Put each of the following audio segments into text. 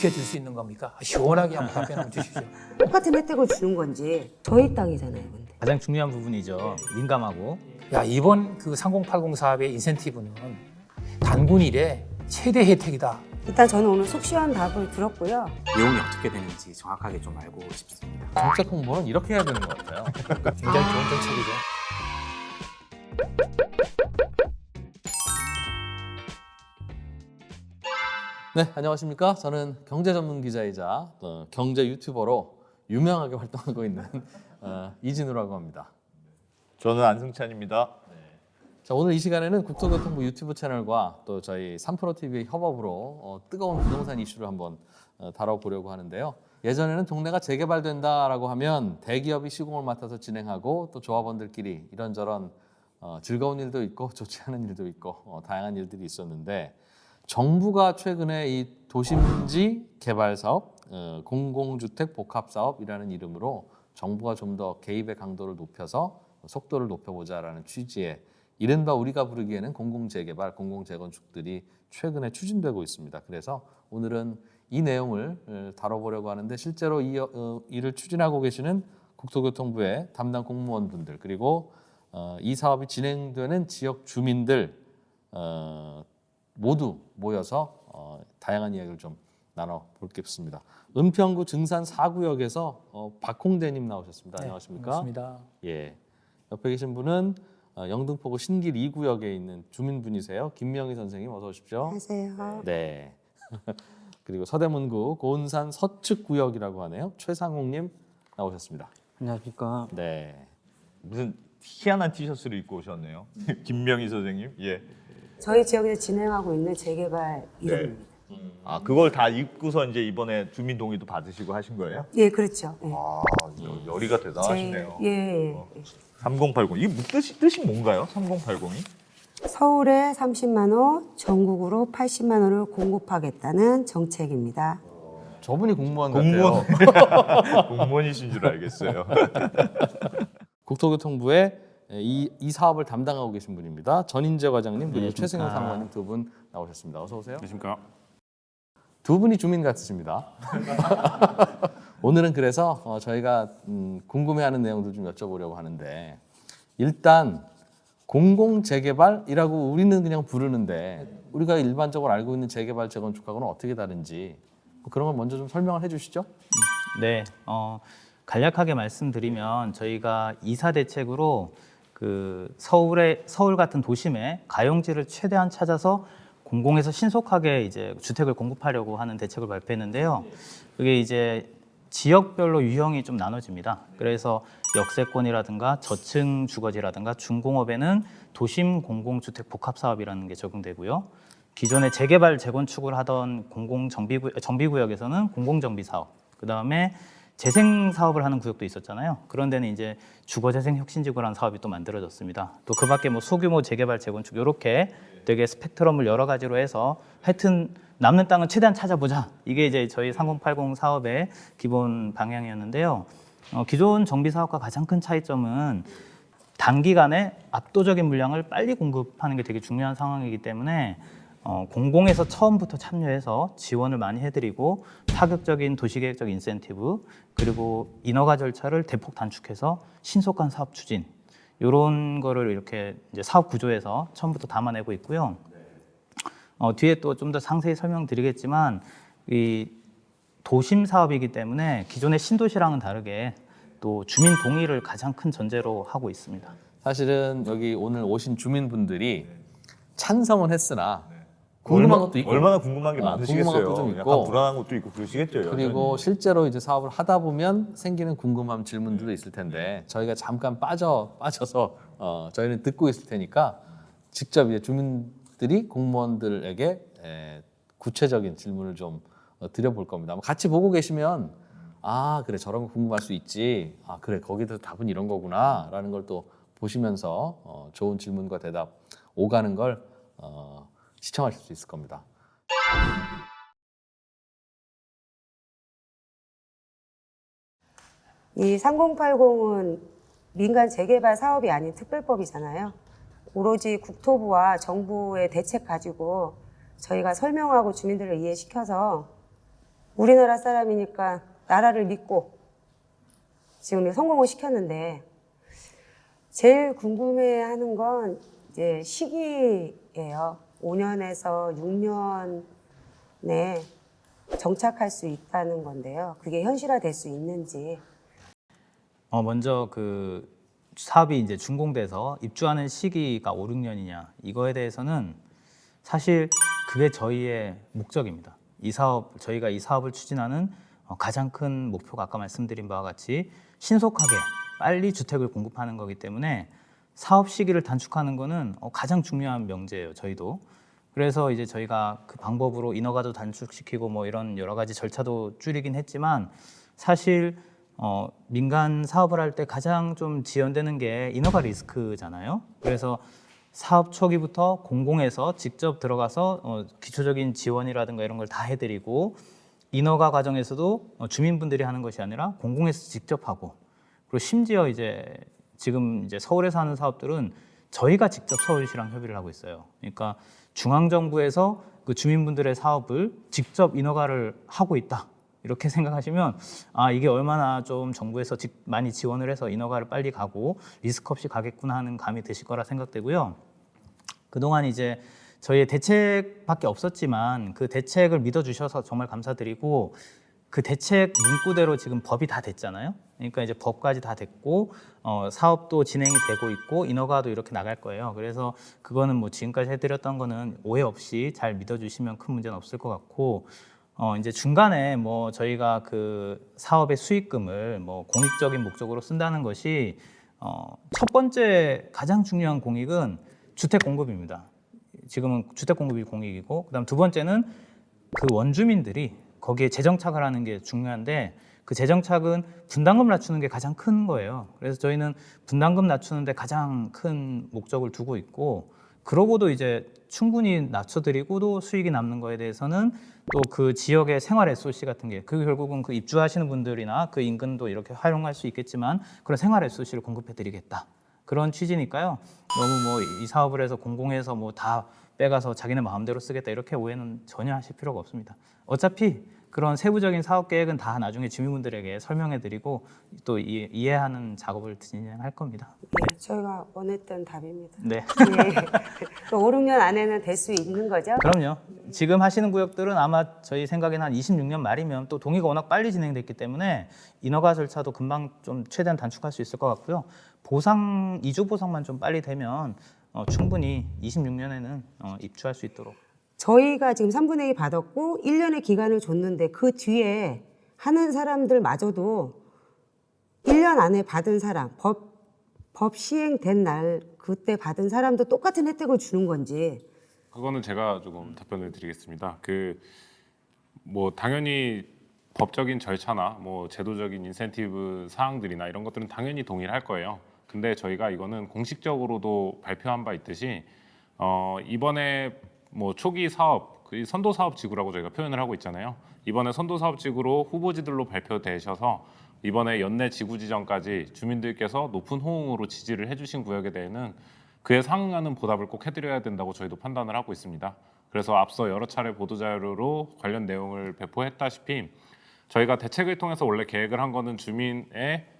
지켜줄 수 있는 겁니까? 시원하게 한번 답변 한번 주시죠. 똑같은 혜택을 주는 건지 저희 땅이잖아요, 근데. 가장 중요한 부분이죠. 민감하고 야 이번 그 3080 사업의 인센티브는 단군일의 최대 혜택이다. 일단 저는 오늘 속 시원 답을 들었고요. 내용이 어떻게 되는지 정확하게 좀 알고 싶습니다. 정책 홍보는 이렇게 해야 되는 것 같아요. 굉장히 좋은 정책이죠. 네, 안녕하십니까? 저는 경제 전문 기자이자 어, 경제 유튜버로 유명하게 활동하고 있는 어, 이진우라고 합니다. 저는 안승찬입니다. 자, 오늘 이 시간에는 국토교통부 유튜브 채널과 또 저희 3프로 TV 협업으로 어, 뜨거운 부동산 이슈를 한번 어, 다뤄보려고 하는데요. 예전에는 동네가 재개발된다라고 하면 대기업이 시공을 맡아서 진행하고 또 조합원들끼리 이런저런 어, 즐거운 일도 있고 좋지 않은 일도 있고 어, 다양한 일들이 있었는데 정부가 최근에 이 도심지 개발 사업, 어, 공공주택 복합 사업이라는 이름으로 정부가 좀 더 개입의 강도를 높여서 속도를 높여보자라는 취지의 이른바 우리가 부르기에는 공공재개발, 공공재건축들이 최근에 추진되고 있습니다. 그래서 오늘은 이 내용을 어, 다뤄보려고 하는데 실제로 이 어, 일을 추진하고 계시는 국토교통부의 담당 공무원분들 그리고 어, 이 사업이 진행되는 지역 주민들 어, 모두 모여서 어, 다양한 이야기를 좀 나눠 볼겠습니다. 은평구 증산 4구역에서 어, 박홍대님 나오셨습니다. 안녕하십니까? 네, 반갑습니다. 예. 옆에 계신 분은 어, 영등포구 신길 2구역에 있는 주민분이세요. 김명희 선생님 어서 오십시오. 안녕하세요. 네. 그리고 서대문구 고은산 서측 구역이라고 하네요. 최상홍님 나오셨습니다. 안녕하십니까. 네. 무슨 희한한 티셔츠를 입고 오셨네요. 김명희 선생님. 예. 저희 지역에서 진행하고 있는 재개발 이름입니다. 아 그걸 다 입고서 이제 이번에 주민 동의도 받으시고 하신 거예요? 예, 그렇죠. 예. 아 여- 열의가 대단하시네요. 제- 예, 예. 3080. 이게 뭐 뜻이 뜻이 뭔가요? 3080이? 서울에 30만 호, 전국으로 80만 호를 공급하겠다는 정책입니다. 저분이 공무원 공무원 같아요. 공무원이신 줄 알겠어요. 국토교통부의 이, 이 사업을 담당하고 계신 분입니다. 전인재 과장님 그리고. 최승현 상무님 두 분 나오셨습니다. 어서 오세요. 안녕하십니까. 두 분이 주민 같으십니다. 오늘은 그래서 어, 저희가 음, 궁금해하는 내용들 좀 여쭤보려고 하는데 일단 공공 재개발이라고 우리는 그냥 부르는데 우리가 일반적으로 알고 있는 재개발 재건축하고는 어떻게 다른지 뭐 그런 걸 먼저 좀 설명을 해주시죠. 네, 어, 간략하게 말씀드리면 저희가 이사 대책으로 그 서울의 서울 같은 도심에 가용지를 최대한 찾아서 공공에서 신속하게 이제 주택을 공급하려고 하는 대책을 발표했는데요. 그게 이제 지역별로 유형이 좀 나눠집니다. 그래서 역세권이라든가 저층 주거지라든가 중공업에는 도심 공공주택 복합 사업이라는 게 적용되고요. 기존에 재개발 재건축을 하던 공공 정비구 정비구역에서는 공공 정비 사업, 그 다음에 재생 사업을 하는 구역도 있었잖아요. 그런 데는 이제 주거 재생 혁신지구라는 사업이 또 만들어졌습니다. 또 그밖에 뭐 소규모 재개발 재건축 이렇게 되게 스펙트럼을 여러 가지로 해서 하여튼 남는 땅은 최대한 찾아보자. 이게 이제 저희 3080 사업의 기본 방향이었는데요. 어, 기존 정비 사업과 가장 큰 차이점은 단기간에 압도적인 물량을 빨리 공급하는 게 되게 중요한 상황이기 때문에 어, 공공에서 처음부터 참여해서 지원을 많이 해드리고 파격적인 도시계획적 인센티브 그리고 인허가 절차를 대폭 단축해서 신속한 사업 추진 이런 거를 이렇게 이제 사업 구조에서 처음부터 담아내고 있고요. 어, 뒤에 또 좀 더 상세히 설명드리겠지만 이 도심 사업이기 때문에 기존의 신도시랑은 다르게 또 주민 동의를 가장 큰 전제로 하고 있습니다. 사실은 여기 오늘 오신 주민분들이 찬성은 했으나 궁금한 얼마- 것도 있고 얼마나 궁금한 게 아, 많으시겠어요. 궁금한 것도 좀 있고. 약간 불안한 것도 있고 그러시겠죠. 그리고 실제로 이제 사업을 하다 보면 생기는 궁금한 질문들도 있을 텐데 저희가 잠깐 빠져 빠져서 어, 저희는 듣고 있을 테니까 직접 이제 주민들이 공무원들에게 에, 구체적인 질문을 좀 어, 드려볼 겁니다. 아마 같이 보고 계시면 아 그래 저런 거 궁금할 수 있지. 아 그래 거기도 답은 이런 거구나라는 걸 또 보시면서 어, 좋은 질문과 대답 오가는 걸 어, 시청하실 수 있을 겁니다. 이 3080은 민간 재개발 사업이 아닌 특별법이잖아요. 오로지 국토부와 정부의 대책 가지고 저희가 설명하고 주민들을 이해시켜서 우리나라 사람이니까 나라를 믿고 지금 성공을 시켰는데 제일 궁금해하는 건 이제 시기예요. 5년에서 6년에 정착할 수 있다는 건데요. 그게 현실화될 수 있는지. 어, 먼저 그 사업이 이제 준공돼서 입주하는 시기가 5, 6년이냐 이거에 대해서는 사실 그게 저희의 목적입니다. 이 사업 저희가 이 사업을 추진하는 어, 가장 큰 목표가 아까 말씀드린 바와 같이 신속하게 빨리 주택을 공급하는 거기 때문에 사업 시기를 단축하는 거는 어, 가장 중요한 명제예요. 저희도. 그래서 이제 저희가 그 방법으로 인허가도 단축시키고 뭐 이런 여러 가지 절차도 줄이긴 했지만 사실 어, 민간 사업을 할 때 가장 좀 지연되는 게 인허가 리스크잖아요. 그래서 사업 초기부터 공공에서 직접 들어가서 어, 기초적인 지원이라든가 이런 걸 다 해드리고 인허가 과정에서도 어, 주민분들이 하는 것이 아니라 공공에서 직접 하고 그리고 심지어 이제 지금 이제 서울에서 하는 사업들은 저희가 직접 서울시랑 협의를 하고 있어요. 그러니까 중앙 정부에서 그 주민분들의 사업을 직접 인허가를 하고 있다. 이렇게 생각하시면 아 이게 얼마나 좀 정부에서 직- 많이 지원을 해서 인허가를 빨리 가고 리스크 없이 가겠구나 하는 감이 드실 거라 생각되고요. 그동안 이제 저희의 대책밖에 없었지만 그 대책을 믿어주셔서 정말 감사드리고 그 대책 문구대로 지금 법이 다 됐잖아요. 그러니까 이제 법까지 다 됐고 어, 사업도 진행이 되고 있고 인허가도 이렇게 나갈 거예요. 그래서 그거는 뭐 지금까지 해드렸던 거는 오해 없이 잘 믿어주시면 큰 문제는 없을 것 같고 어, 이제 중간에 뭐 저희가 그 사업의 수익금을 뭐 공익적인 목적으로 쓴다는 것이 어, 첫 번째 가장 중요한 공익은 주택 공급입니다. 지금은 주택 공급이 공익이고 그다음 두 번째는 그 원주민들이 거기에 재정착을 하는 게 중요한데 그 재정착은 분담금 낮추는 게 가장 큰 거예요. 그래서 저희는 분담금 낮추는데 가장 큰 목적을 두고 있고 그러고도 이제 충분히 낮춰드리고도 수익이 남는 거에 대해서는 또 그 지역의 생활 SOC 같은 게 그 결국은 그 입주하시는 분들이나 그 인근도 이렇게 활용할 수 있겠지만 그런 생활 SOC를 공급해드리겠다. 그런 취지니까요. 너무 뭐 이 사업을 해서 공공에서 뭐 다 빼가서 자기네 마음대로 쓰겠다 이렇게 오해는 전혀 하실 필요가 없습니다. 어차피 그런 세부적인 사업 계획은 다 나중에 주민분들에게 설명해드리고 또 이, 이해하는 작업을 진행할 겁니다. 네, 저희가 원했던 답입니다. 네. 네. 그 5, 6년 안에는 될 수 있는 거죠? 그럼요. 지금 하시는 구역들은 아마 저희 생각에는 한 26년 말이면 또 동의가 워낙 빨리 진행됐기 때문에 인허가 절차도 금방 좀 최대한 단축할 수 있을 것 같고요. 보상 이주 보상만 좀 빨리 되면 어, 충분히 26년에는 어, 입주할 수 있도록 저희가 지금 3분의 2 받았고 1년의 기간을 줬는데 그 뒤에 하는 사람들마저도 1년 안에 받은 사람, 법, 법 시행된 날 그때 받은 사람도 똑같은 혜택을 주는 건지 그거는 제가 조금 답변을 드리겠습니다. 그 뭐 당연히 법적인 절차나 뭐 제도적인 인센티브 사항들이나 이런 것들은 당연히 동의를 할 거예요. 근데 저희가 이거는 공식적으로도 발표한 바 있듯이 어 이번에 뭐 초기 사업 그 선도 사업 지구라고 저희가 표현을 하고 있잖아요. 이번에 선도 사업 지구로 후보지들로 발표되셔서 이번에 연내 지구 지정까지 주민들께서 높은 호응으로 지지를 해주신 구역에 대해는 그에 상응하는 보답을 꼭 해드려야 된다고 저희도 판단을 하고 있습니다. 그래서 앞서 여러 차례 보도 자료로 관련 내용을 배포했다시피 저희가 대책을 통해서 원래 계획을 한 거는 주민의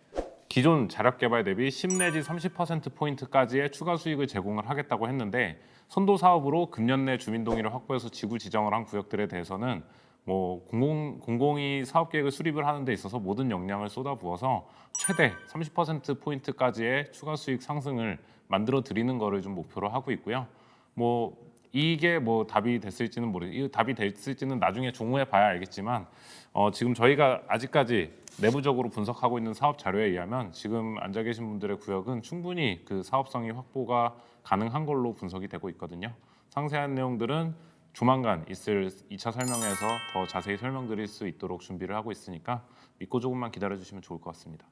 기존 자력 개발 대비 10 내지 30% 포인트까지의 추가 수익을 제공을 하겠다고 했는데 선도 사업으로 금년 내 주민 동의를 확보해서 지구 지정을 한 구역들에 대해서는 뭐 공공 공공이 사업 계획을 수립을 하는 데 있어서 모든 역량을 쏟아부어서 최대 30% 포인트까지의 추가 수익 상승을 만들어 드리는 거를 좀 목표로 하고 있고요. 뭐 이게 뭐 답이 됐을지는 모르. 이 답이 됐을지는 나중에 종후에 봐야 알겠지만 어, 지금 저희가 아직까지 내부적으로 분석하고 있는 사업 자료에 의하면 지금 앉아 계신 분들의 구역은 충분히 그 사업성이 확보가 가능한 걸로 분석이 되고 있거든요. 상세한 내용들은 조만간 있을 2차 설명회에서 더 자세히 설명드릴 수 있도록 준비를 하고 있으니까 믿고 조금만 기다려 주시면 좋을 것 같습니다.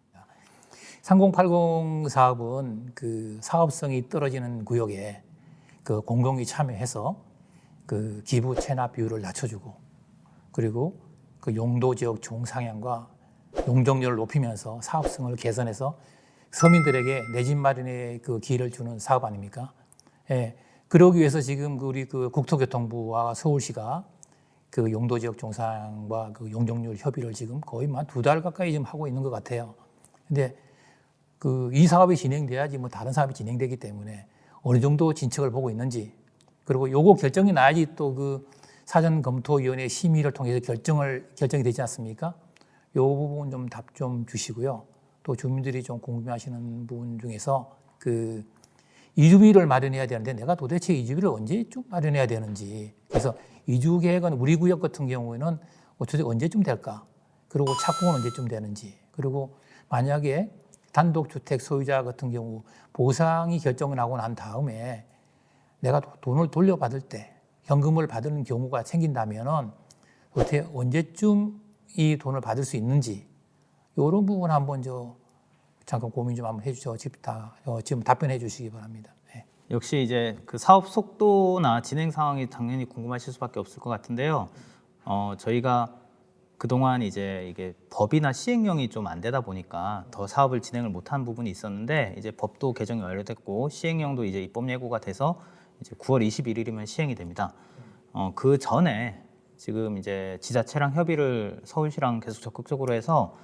3080 사업은 그 사업성이 떨어지는 구역에 그 공동이 참여해서 그 기부 체납 비율을 낮춰주고 그리고 그 용도 지역 중상향과 용적률을 높이면서 사업성을 개선해서 서민들에게 내 집 마련의 그 기회를 주는 사업 아닙니까? 예. 그러기 위해서 지금 그 우리 그 국토교통부와 서울시가 그 용도 지역 종상과 그 용적률 협의를 지금 거의 한두달 가까이 지금 하고 있는 것 같아요. 근데 그 이 사업이 진행돼야지 뭐 다른 사업이 진행되기 때문에 어느 정도 진척을 보고 있는지 그리고 요거 결정이 나야지 또 그 사전 검토위원회 심의를 통해서 결정을 결정이 되지 않습니까? 요 부분 좀 답 좀 주시고요. 또 주민들이 좀 궁금해하시는 부분 중에서 그 이주비를 마련해야 되는데 내가 도대체 이주비를 언제쯤 마련해야 되는지 그래서 이주 계획은 우리 구역 같은 경우에는 어떻게 언제쯤 될까? 그리고 착공은 언제쯤 되는지 그리고 만약에 단독주택 소유자 같은 경우 보상이 결정을 하고 난 다음에 내가 도- 돈을 돌려받을 때 현금을 받는 경우가 생긴다면은 어떻게 언제쯤 이 돈을 받을 수 있는지 이런 부분 한번 저 잠깐 고민 좀 한번 해주죠. 지금 다 어, 지금 답변해 주시기 바랍니다. 네. 역시 이제 그 사업 속도나 진행 상황이 당연히 궁금하실 수밖에 없을 것 같은데요. 어, 저희가 그동안 이제 이게 법이나 시행령이 좀 안 되다 보니까 더 사업을 진행을 못한 부분이 있었는데 이제 법도 개정이 완료됐고 시행령도 이제 입법 예고가 돼서 이제 9월 21일이면 시행이 됩니다. 어, 그 전에 지금 이제 지자체랑 협의를 서울시랑 계속 적극적으로 해서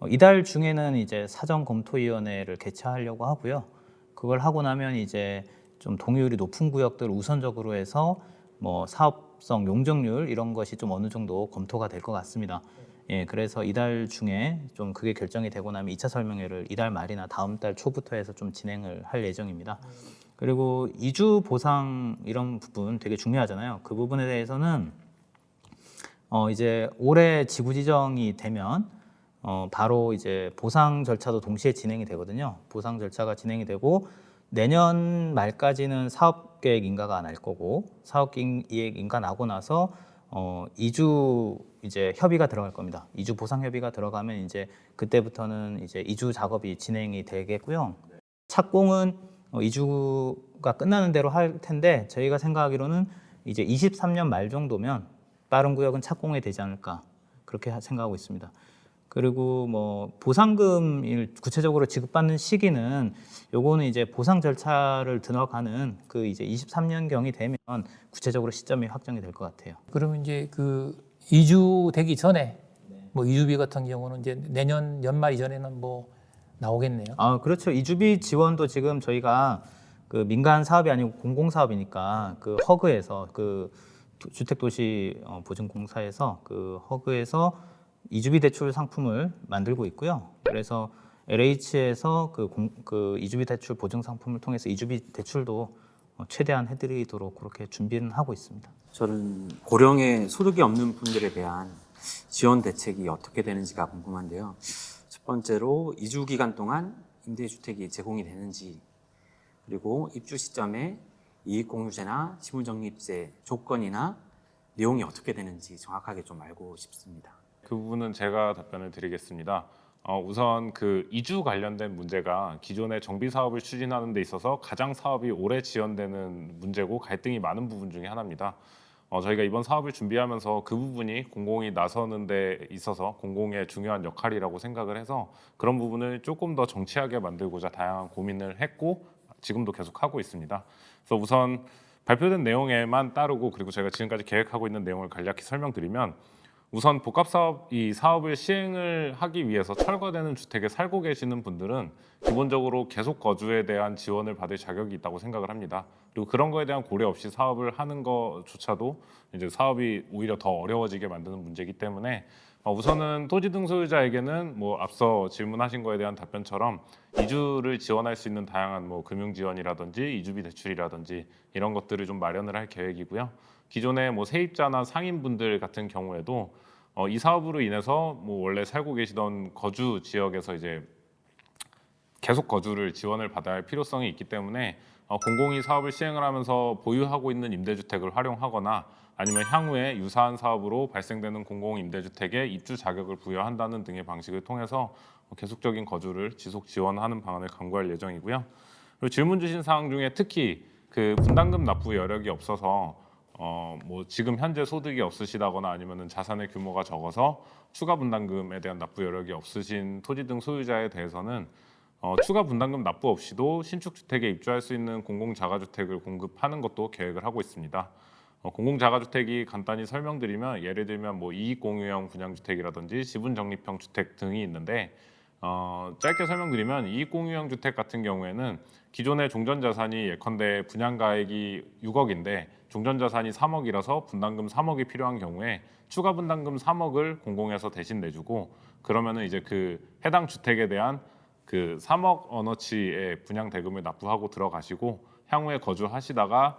어, 이달 중에는 이제 사전 검토위원회를 개최하려고 하고요. 그걸 하고 나면 이제 좀 동의율이 높은 구역들 우선적으로 해서 뭐 사업 성 용적률 이런 것이 좀 어느 정도 검토가 될 것 같습니다. 예, 그래서 이달 중에 좀 그게 결정이 되고 나면 2차 설명회를 이달 말이나 다음 달 초부터 해서 좀 진행을 할 예정입니다. 그리고 이주 보상 이런 부분 되게 중요하잖아요. 그 부분에 대해서는 어 이제 올해 지구 지정이 되면 어 바로 이제 보상 절차도 동시에 진행이 되거든요. 보상 절차가 진행이 되고 내년 말까지는 사업 계획 인가가 날 거고 사업 계획 인가 나고 나서 어 이주 이제 협의가 들어갈 겁니다. 이주 보상 협의가 들어가면 이제 그때부터는 이제 이주 작업이 진행이 되겠고요. 착공은 어, 이주가 끝나는 대로 할 텐데 저희가 생각하기로는 이제 23년 말 정도면 빠른 구역은 착공이 되지 않을까 그렇게 하- 생각하고 있습니다. 그리고 뭐 보상금을 구체적으로 지급받는 시기는 요거는 이제 보상 절차를 들어가는 그 이제 23년 경이 되면 구체적으로 시점이 확정이 될 것 같아요. 그러면 이제 그 이주 되기 전에 뭐 이주비 같은 경우는 이제 내년 연말 이전에는 뭐 나오겠네요. 아 그렇죠. 이주비 지원도 지금 저희가 그 민간 사업이 아니고 공공 사업이니까 그 허그에서 그 도- 주택도시 어, 보증공사에서 그 허그에서 이주비 대출 상품을 만들고 있고요. 그래서 LH에서 그, 공, 그 이주비 대출 보증 상품을 통해서 이주비 대출도 어, 최대한 해드리도록 그렇게 준비는 하고 있습니다. 저는 고령의 소득이 없는 분들에 대한 지원 대책이 어떻게 되는지가 궁금한데요. 첫 번째로 이주 기간 동안 임대주택이 제공이 되는지, 그리고 입주 시점에 이익공유제나 지물적립제 조건이나 내용이 어떻게 되는지 정확하게 좀 알고 싶습니다. 그 부분은 제가 답변을 드리겠습니다. 어, 우선 그 이주 관련된 문제가 기존의 정비 사업을 추진하는 데 있어서 가장 사업이 오래 지연되는 문제고 갈등이 많은 부분 중에 하나입니다. 어, 저희가 이번 사업을 준비하면서 그 부분이 공공이 나서는 데 있어서 공공의 중요한 역할이라고 생각을 해서 그런 부분을 조금 더 정치하게 만들고자 다양한 고민을 했고 지금도 계속 하고 있습니다. 그래서 우선 발표된 내용에만 따르고 그리고 저희가 지금까지 계획하고 있는 내용을 간략히 설명드리면 우선 복합 사업 이 사업을 시행을 하기 위해서 철거되는 주택에 살고 계시는 분들은 기본적으로 계속 거주에 대한 지원을 받을 자격이 있다고 생각을 합니다. 그리고 그런 거에 대한 고려 없이 사업을 하는 것조차도 이제 사업이 오히려 더 어려워지게 만드는 문제이기 때문에 어, 우선은 토지 등 소유자에게는 뭐 앞서 질문하신 거에 대한 답변처럼 이주를 지원할 수 있는 다양한 뭐 금융 지원이라든지 이주비 대출이라든지 이런 것들을 좀 마련을 할 계획이고요. 기존의 뭐 세입자나 상인분들 같은 경우에도 어, 이 사업으로 인해서 뭐 원래 살고 계시던 거주 지역에서 이제 계속 거주를 지원을 받아야 할 필요성이 있기 때문에 어, 공공이 사업을 시행을 하면서 보유하고 있는 임대주택을 활용하거나 아니면 향후에 유사한 사업으로 발생되는 공공 임대주택에 입주 자격을 부여한다는 등의 방식을 통해서 계속적인 거주를 지속 지원하는 방안을 강구할 예정이고요. 그리고 질문 주신 사항 중에 특히 그 분담금 납부 여력이 없어서 어 뭐 지금 현재 소득이 없으시다거나 아니면은 자산의 규모가 적어서 추가 분담금에 대한 납부 여력이 없으신 토지 등 소유자에 대해서는 어, 추가 분담금 납부 없이도 신축 주택에 입주할 수 있는 공공 자가 주택을 공급하는 것도 계획을 하고 있습니다. 어, 공공 자가 주택이 간단히 설명드리면 예를 들면 뭐 이익 공유형 분양 주택이라든지 지분 적립형 주택 등이 있는데 어, 짧게 설명드리면 이익공유형 주택 같은 경우에는 기존의 종전 자산이 예컨대 분양가액이 6억인데 종전 자산이 3억이라서 분담금 3억이 필요한 경우에 추가 분담금 3억을 공공에서 대신 내주고 그러면은 이제 그 해당 주택에 대한 그 3억 원어치의 분양 대금을 납부하고 들어가시고 향후에 거주하시다가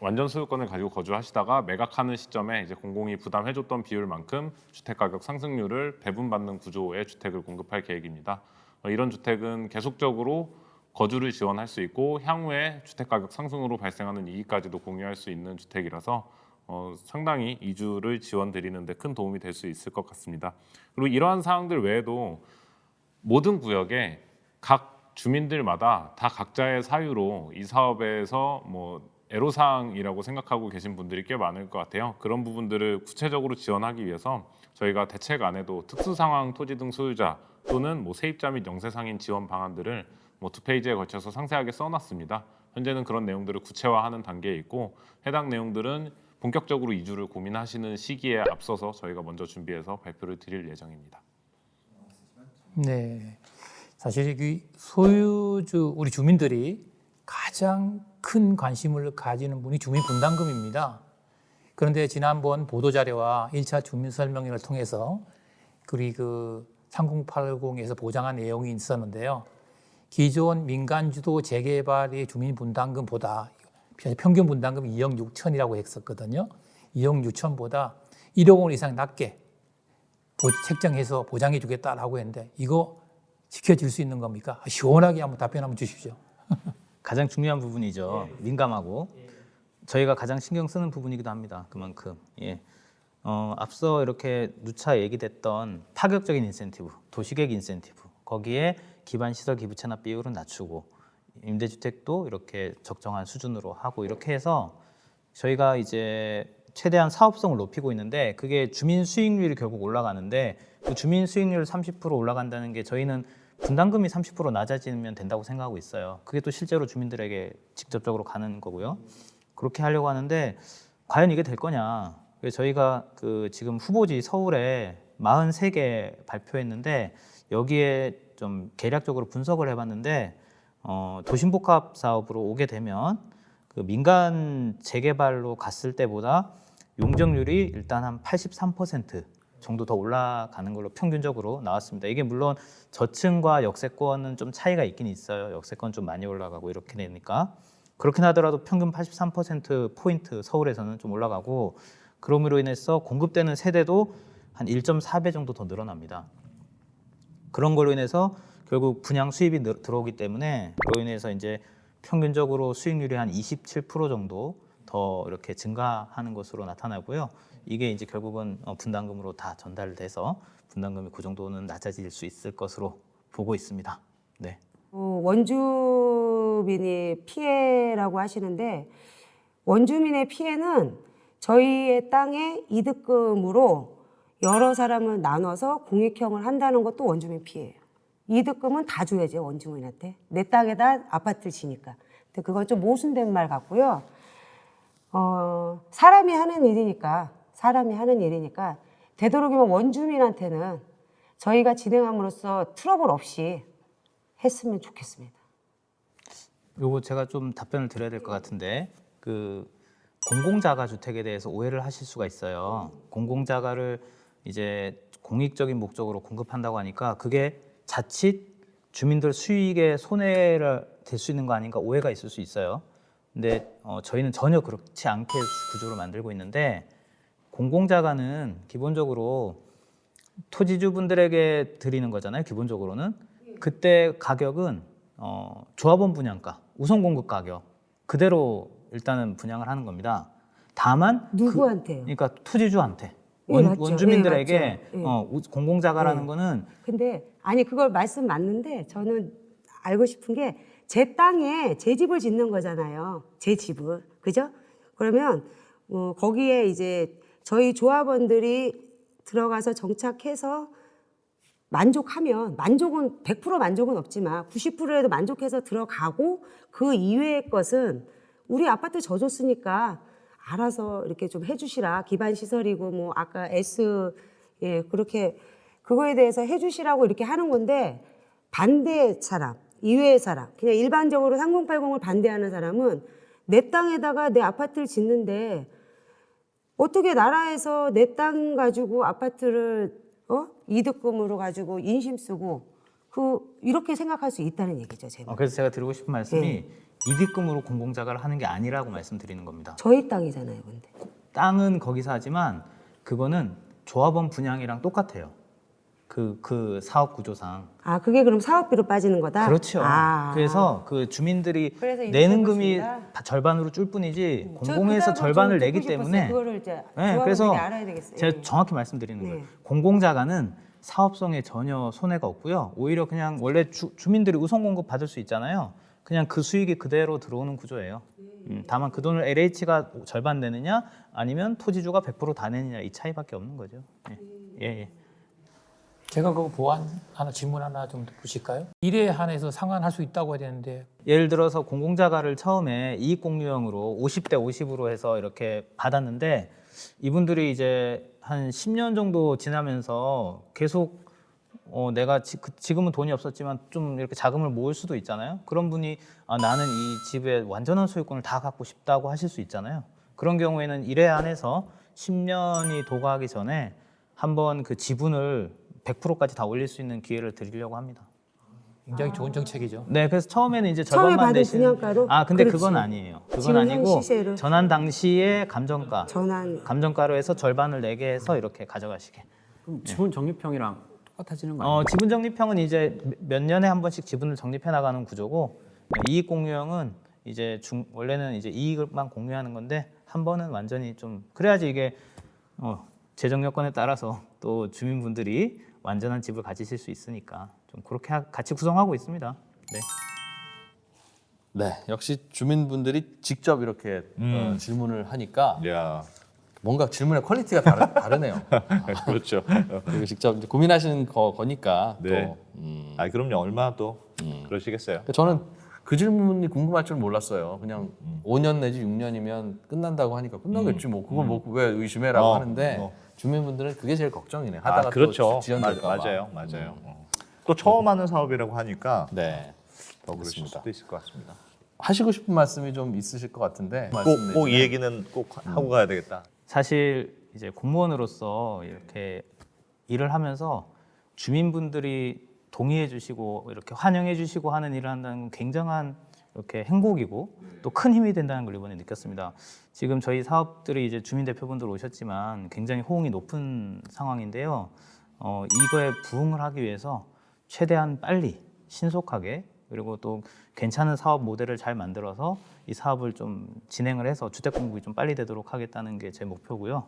완전 소유권을 가지고 거주하시다가 매각하는 시점에 이제 공공이 부담해줬던 비율만큼 주택 가격 상승률을 배분받는 구조의 주택을 공급할 계획입니다. 어, 이런 주택은 계속적으로 거주를 지원할 수 있고 향후에 주택 가격 상승으로 발생하는 이익까지도 공유할 수 있는 주택이라서 어, 상당히 이주를 지원 드리는데 큰 도움이 될 수 있을 것 같습니다. 그리고 이러한 사항들 외에도 모든 구역에 각 주민들마다 다 각자의 사유로 이 사업에서 뭐 애로사항이라고 생각하고 계신 분들이 꽤 많을 것 같아요. 그런 부분들을 구체적으로 지원하기 위해서 저희가 대책 안에도 특수상황 토지 등 소유자 또는 뭐 세입자 및 영세상인 지원 방안들을 뭐 두 페이지에 걸쳐서 상세하게 써놨습니다. 현재는 그런 내용들을 구체화하는 단계에 있고 해당 내용들은 본격적으로 이주를 고민하시는 시기에 앞서서 저희가 먼저 준비해서 발표를 드릴 예정입니다. 네. 사실 그 소유주 우리 주민들이 가장 큰 관심을 가지는 분이 주민 분담금입니다. 그런데 지난번 보도 자료와 1차 주민 설명회를 통해서 우리 그 3080에서 보장한 내용이 있었는데요. 기존 민간 주도 재개발의 주민 분담금보다 평균 분담금 2억 6천이라고 했었거든요. 2억 6천보다 1억 원 이상 낮게 보- 책정해서 보장해 주겠다라고 했는데 이거 지켜질 수 있는 겁니까? 시원하게 한번 답변 한번 주십시오. 가장 중요한 부분이죠. 민감하고 저희가 가장 신경 쓰는 부분이기도 합니다. 그만큼 예. 어, 앞서 이렇게 누차 얘기됐던 파격적인 인센티브, 도시계획 인센티브 거기에 기반 시설 기부 체납 비율은 낮추고 임대주택도 이렇게 적정한 수준으로 하고 이렇게 해서 저희가 이제 최대한 사업성을 높이고 있는데 그게 주민 수익률이 결국 올라가는데 그 주민 수익률 30% 올라간다는 게 저희는 분담금이 30% 낮아지면 된다고 생각하고 있어요. 그게 또 실제로 주민들에게 직접적으로 가는 거고요. 그렇게 하려고 하는데 과연 이게 될 거냐? 저희가 그 지금 후보지 서울에 43개 발표했는데 여기에 좀 계략적으로 분석을 해봤는데 어, 도심복합 사업으로 오게 되면 그 민간 재개발로 갔을 때보다 용적률이 일단 한 83% 정도 더 올라가는 걸로 평균적으로 나왔습니다. 이게 물론 저층과 역세권은 좀 차이가 있긴 있어요. 역세권 좀 많이 올라가고 이렇게 되니까 그렇긴 하더라도 평균 83% 포인트 서울에서는 좀 올라가고 그럼으로 인해서 공급되는 세대도 한 1.4배 정도 더 늘어납니다. 그런 걸로 인해서 결국 분양 수입이 늘- 들어오기 때문에 그로 인해서 이제 평균적으로 수익률이 한 27% 정도 더 이렇게 증가하는 것으로 나타나고요. 이게 이제 결국은 어, 분담금으로 다 전달돼서 분담금이 그 정도는 낮아질 수 있을 것으로 보고 있습니다. 네. 어, 원주민이 피해라고 하시는데 원주민의 피해는 저희의 땅의 이득금으로 여러 사람을 나눠서 공익형을 한다는 것도 원주민 피해예요. 이득금은 다 줘야지 원주민한테 내 땅에다 아파트를 지니까. 근데 그건 좀 모순된 말 같고요. 어, 사람이 하는 일이니까 사람이 하는 일이니까 되도록이면 원주민한테는 저희가 진행함으로써 트러블 없이 했으면 좋겠습니다. 요거 제가 좀 답변을 드려야 될 것 같은데 그 공공자가 주택에 대해서 오해를 하실 수가 있어요. 공공자가를 이제 공익적인 목적으로 공급한다고 하니까 그게 자칫 주민들 수익에 손해를 될 수 있는 거 아닌가 오해가 있을 수 있어요. 근데 어, 저희는 전혀 그렇지 않게 구조를 만들고 있는데 공공자가는 기본적으로 토지주분들에게 드리는 거잖아요. 기본적으로는 그때 가격은 어, 조합원 분양가, 우선 공급 가격 그대로 일단은 분양을 하는 겁니다. 다만 그- 누구한테요? 그러니까 토지주한테 예, 원, 맞죠. 원주민들에게 예, 맞죠. 예. 어, 우- 공공자가라는 예. 거는 근데 아니 그걸 말씀 맞는데 저는 알고 싶은 게 제 땅에 제 집을 짓는 거잖아요. 제 집을 그죠? 그러면 어, 거기에 이제 저희 조합원들이 들어가서 정착해서 만족하면 만족은 100% 만족은 없지만 90%라도 만족해서 들어가고 그 이외의 것은 우리 아파트 져줬으니까 알아서 이렇게 좀 해주시라. 기반 시설이고 뭐 아까 S 예 그렇게 그거에 대해서 해주시라고 이렇게 하는 건데 반대 사람 이외의 사람 그냥 일반적으로 3080을 반대하는 사람은 내 땅에다가 내 아파트를 짓는데 어떻게 나라에서 내 땅 가지고 아파트를 어? 이득금으로 가지고 인심 쓰고 그 이렇게 생각할 수 있다는 얘기죠 제가 어, 그래서 제가 드리고 싶은 말씀이 예. 이득금으로 공공자가를 하는 게 아니라고 말씀드리는 겁니다. 저희 땅이잖아요 근데 땅은 거기서 하지만 그거는 조합원 분양이랑 똑같아요. 그, 그 사업 구조상. 아 그게 그럼 사업비로 빠지는 거다 그렇죠. 아. 그래서 그 주민들이 그래서 내는 금이 해보십니다. 다 절반으로 줄 뿐이지 저 공공에서 절반을 좀 내기 듣고 싶었어요. 때문에 그거를 이제 네, 그래서 알아야 되겠어요. 제가 예. 정확히 말씀드리는 네. 거예요. 공공자가는 사업성에 전혀 손해가 없고요. 오히려 그냥 원래 주, 주민들이 우선 공급 받을 수 있잖아요. 그냥 그 수익이 그대로 들어오는 구조예요. 음, 다만 그 돈을 LH가 절반 내느냐 아니면 토지주가 100%다 내느냐 이 차이밖에 없는 거죠. 예, 예. 예. 제가 그 보완 하나 질문 하나 좀 보실까요? 일에 한해서 상환할 수 있다고 해야 되는데 예를 들어서 공공자가를 처음에 이익공유형으로 50대 50으로 해서 이렇게 받았는데 이분들이 이제 한 10년 정도 지나면서 계속 어, 내가 지, 그- 지금은 돈이 없었지만 좀 이렇게 자금을 모을 수도 있잖아요. 그런 분이 아, 나는 이 집의 완전한 소유권을 다 갖고 싶다고 하실 수 있잖아요. 그런 경우에는 일에 한해서 10년이 도과하기 전에 한번 그 지분을 100%까지 다 올릴 수 있는 기회를 드리려고 합니다. 굉장히 좋은 정책이죠. 네, 그래서 처음에는 이제 처음에 절반만 내시는 분양가로? 아, 근데 그렇지. 그건 아니에요. 그건 지금 아니고 시세로? 전환 당시의 감정가, 전환 감정가로 해서 절반을 내게 해서 이렇게 가져가시게. 그럼 지분 적립형이랑 똑같아지는 거 아니에요? 어, 지분 적립형은 이제 몇 년에 한 번씩 지분을 적립해 나가는 구조고 이익 공유형은 이제 중, 원래는 이제 이익만 공유하는 건데 한 번은 완전히 좀 그래야지 이게 어, 재정 여건에 따라서 또 주민분들이 완전한 집을 가지실 수 있으니까 좀 그렇게 하- 같이 구성하고 있습니다. 네. 네, 역시 주민분들이 직접 이렇게 어, 질문을 하니까 야, 뭔가 질문의 퀄리티가 다르, 다르 네요. 그렇죠. 그리고 직접 이제 고민하시는 거, 거니까 네. 또 음. 아, 그럼요. 얼마나 또 그러시겠어요. 저는 그 질문이 궁금할 줄 몰랐어요. 그냥 5년 내지 6년이면 끝난다고 하니까 끝나겠지 뭐 그걸 뭐 왜 의심해라고 어, 하는데 어. 주민분들은 그게 제일 걱정이네. 하다가 아, 그렇죠. 또 지연될까 마- 봐. 맞아요. 맞아요. 어. 또 처음 하는 사업이라고 하니까 네. 더 그러실. 수도 있을 것 같습니다. 하시고 싶은 말씀이 좀 있으실 것 같은데 꼭 말씀 꼭이 내주면. 얘기는 꼭 하고 가야 되겠다. 사실 이제 공무원으로서 이렇게 일을 하면서 주민분들이 동의해 주시고 이렇게 환영해 주시고 하는 일을 한다는 건 굉장한 이렇게 행복이고 또 큰 힘이 된다는 걸 이번에 느꼈습니다. 지금 저희 사업들이 이제 주민 대표분들 오셨지만 굉장히 호응이 높은 상황인데요. 어, 이거에 부응을 하기 위해서 최대한 빨리 신속하게 그리고 또 괜찮은 사업 모델을 잘 만들어서 이 사업을 좀 진행을 해서 주택 공급이 좀 빨리 되도록 하겠다는 게 제 목표고요.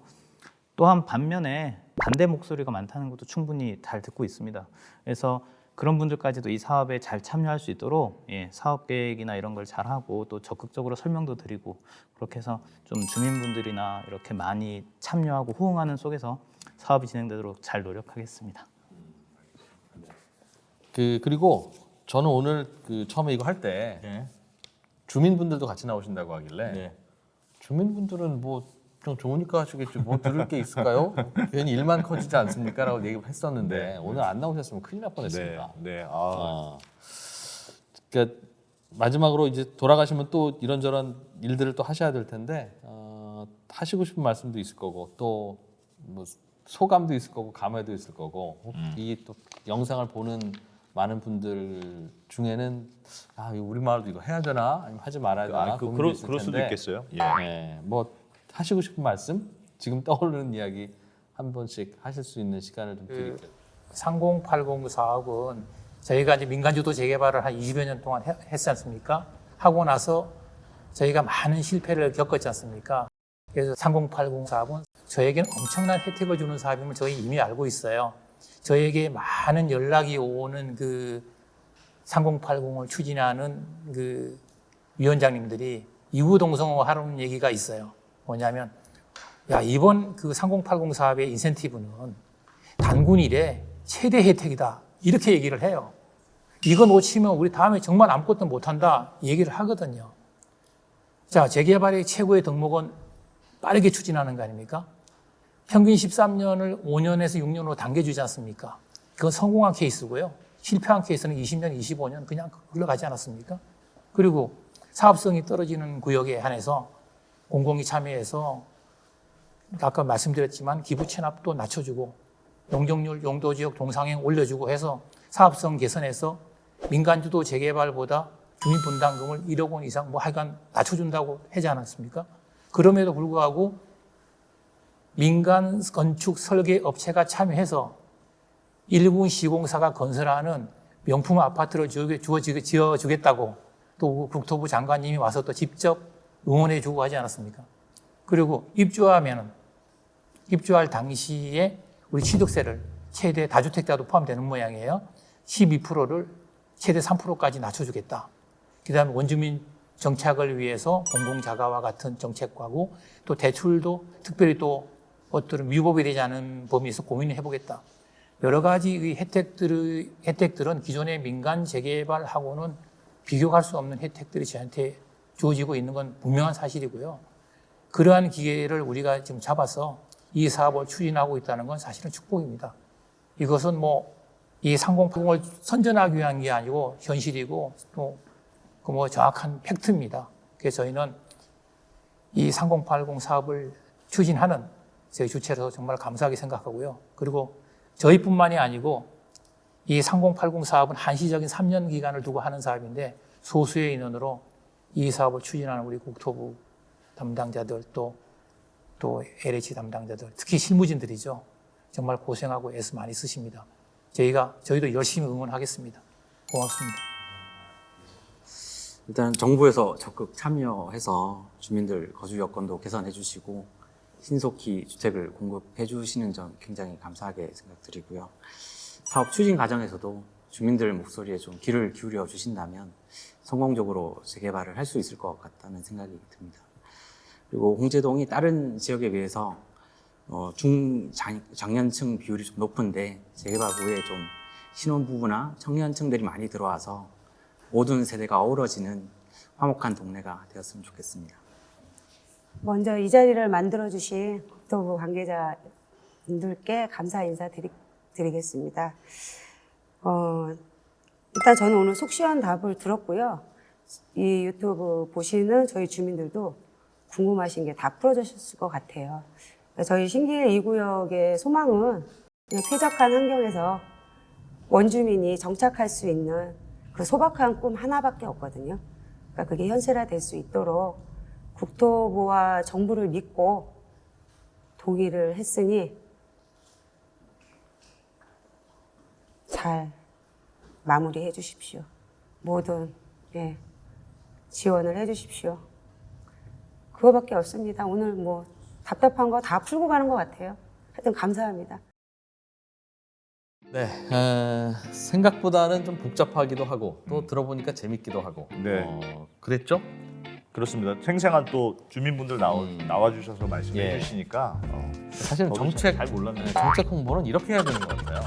또한 반면에 반대 목소리가 많다는 것도 충분히 잘 듣고 있습니다. 그래서 그런 분들까지도 이 사업에 잘 참여할 수 있도록 예, 사업 계획이나 이런 걸 잘 하고 또 적극적으로 설명도 드리고 그렇게 해서 좀 주민분들이나 이렇게 많이 참여하고 호응하는 속에서 사업이 진행되도록 잘 노력하겠습니다. 그 그리고 저는 오늘 그 처음에 이거 할 때 네. 주민분들도 같이 나오신다고 하길래 네. 주민분들은 뭐 좀 좋으니까 하시겠지 뭐 들을 게 있을까요? 괜히 일만 커지지 않습니까?라고 얘기를 했었는데 네. 오늘 안 나오셨으면 큰일 날 네. 뻔했습니다. 네. 아, 어. 그러니까 마지막으로 이제 돌아가시면 또 이런저런 일들을 또 하셔야 될 텐데 어, 하시고 싶은 말씀도 있을 거고 또 뭐 소감도 있을 거고 감회도 있을 거고 이또 영상을 보는 많은 분들 중에는 아 이거 우리 마을도 이거 해야 되나 아니면 하지 말아야 되나 아, 그, 그럴, 그럴 수도 텐데 있겠어요. 예. 네, 뭐 하시고 싶은 말씀 지금 떠오르는 이야기 한 번씩 하실 수 있는 시간을 좀 드릴게요. 3080 사업은 저희가 이제 민간주도 재개발을 한 20여 년 동안 해- 했지 않습니까? 하고 나서 저희가 많은 실패를 겪었지 않습니까? 그래서 3080 사업은 저에게는 엄청난 혜택을 주는 사업임을 저희 이미 알고 있어요. 저에게 많은 연락이 오는 그 3080을 추진하는 그 위원장님들이 이구동성으로 하는 얘기가 있어요. 뭐냐면, 야, 이번 그 3080 사업의 인센티브는 단군 일에 최대 혜택이다. 이렇게 얘기를 해요. 이거 놓치면 우리 다음에 정말 아무것도 못한다. 얘기를 하거든요. 자, 재개발의 최고의 덕목은 빠르게 추진하는 거 아닙니까? 평균 13년을 5년에서 6년으로 당겨주지 않습니까? 그건 성공한 케이스고요. 실패한 케이스는 20년, 25년 그냥 흘러가지 않았습니까? 그리고 사업성이 떨어지는 구역에 한해서 공공이 참여해서 아까 말씀드렸지만 기부 체납도 낮춰주고 용적률, 용도 지역 동상행 올려주고 해서 사업성 개선해서 민간 주도 재개발보다 주민 분담금을 1억 원 이상 뭐 하여간 낮춰준다고 하지 않았습니까? 그럼에도 불구하고 민간 건축 설계 업체가 참여해서 일본 시공사가 건설하는 명품 아파트를 지어주겠다고 또 국토부 장관님이 와서 또 직접 응원해 주고 하지 않았습니까? 그리고 입주하면은 입주할 당시에 우리 취득세를 최대 다주택자도 포함되는 모양이에요. 12%를 최대 3%까지 낮춰주겠다. 그 다음에 원주민 정착을 위해서 공공자가와 같은 정책과고 또 대출도 특별히 또 어떤 위법이 되지 않은 범위에서 고민을 해보겠다. 여러 가지 의 혜택들, 혜택들은 기존의 민간 재개발하고는 비교할 수 없는 혜택들이 저한테 주어지고 있는 건 분명한 사실이고요. 그러한 기회를 우리가 지금 잡아서 이 사업을 추진하고 있다는 건 사실은 축복입니다. 이것은 뭐 이 상공팔공을 선전하기 위한 게 아니고 현실이고 또 그 뭐 정확한 팩트입니다. 그래서 저희는 이 3080 사업을 추진하는 저희 주체로서 정말 감사하게 생각하고요. 그리고 저희뿐만이 아니고 이 3080 사업은 한시적인 3년 기간을 두고 하는 사업인데 소수의 인원으로 이 사업을 추진하는 우리 국토부 담당자들 또, 또 LH 담당자들, 특히 실무진들이죠. 정말 고생하고 애써 많이 쓰십니다. 저희가, 저희도 열심히 응원하겠습니다. 고맙습니다. 일단 정부에서 적극 참여해서 주민들 거주 여건도 개선해 주시고 신속히 주택을 공급해 주시는 점 굉장히 감사하게 생각드리고요. 사업 추진 과정에서도 주민들 목소리에 좀 귀를 기울여 주신다면 성공적으로 재개발을 할 수 있을 것 같다는 생각이 듭니다. 그리고 홍제동이 다른 지역에 비해서 어, 중장년층 비율이 좀 높은데 재개발 후에 좀 신혼부부나 청년층들이 많이 들어와서 모든 세대가 어우러지는 화목한 동네가 되었으면 좋겠습니다. 먼저 이 자리를 만들어 주신 국토부 관계자분들께 감사 인사 드리, 드리 겠습니다. 어, 일단 저는 오늘 속 시원 답을 들었고요. 이 유튜브 보시는 저희 주민들도 궁금하신 게 다 풀어주셨을 것 같아요. 저희 신길 2구역의 소망은 쾌적한 환경에서 원주민이 정착할 수 있는 그 소박한 꿈 하나밖에 없거든요. 그러니까 그게 현실화 될 수 있도록 국토부와 정부를 믿고 동의를 했으니 잘 마무리해 주십시오. 모든 예, 지원을 해 주십시오. 그거밖에 없습니다. 오늘 뭐 답답한 거 다 풀고 가는 것 같아요. 하여튼 감사합니다. 네, 에, 생각보다는 좀 복잡하기도 하고 또 들어보니까 재밌기도 하고 네. 어, 그랬죠? 그렇습니다. 생생한 또 주민분들 나오, 음. 나와주셔서 말씀해 예. 주시니까 어, 사실은 저도 정책 잘 몰랐네요. 네, 정책 홍보는 이렇게 해야 되는 것 같아요.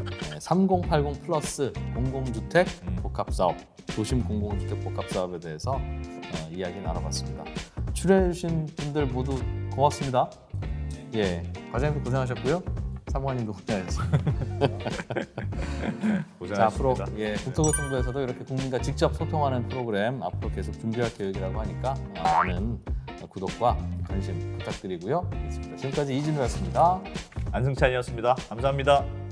네, 3080 플러스 공공주택 음. 복합사업, 도심 공공주택 복합사업에 대해서 어, 이야기 나눠봤습니다. 출연해주신 분들 모두 고맙습니다. 예, 과장님도 고생하셨고요. 사무관님도 고생하셨습니다. 자, 앞으로 고생하셨습니다. 예, 국토교통부에서도 이렇게 국민과 직접 소통하는 프로그램 앞으로 계속 준비할 계획이라고 하니까 어, 많은 구독과 관심 부탁드리고요. 지금까지 이진우였습니다. 안승찬이었습니다. 감사합니다.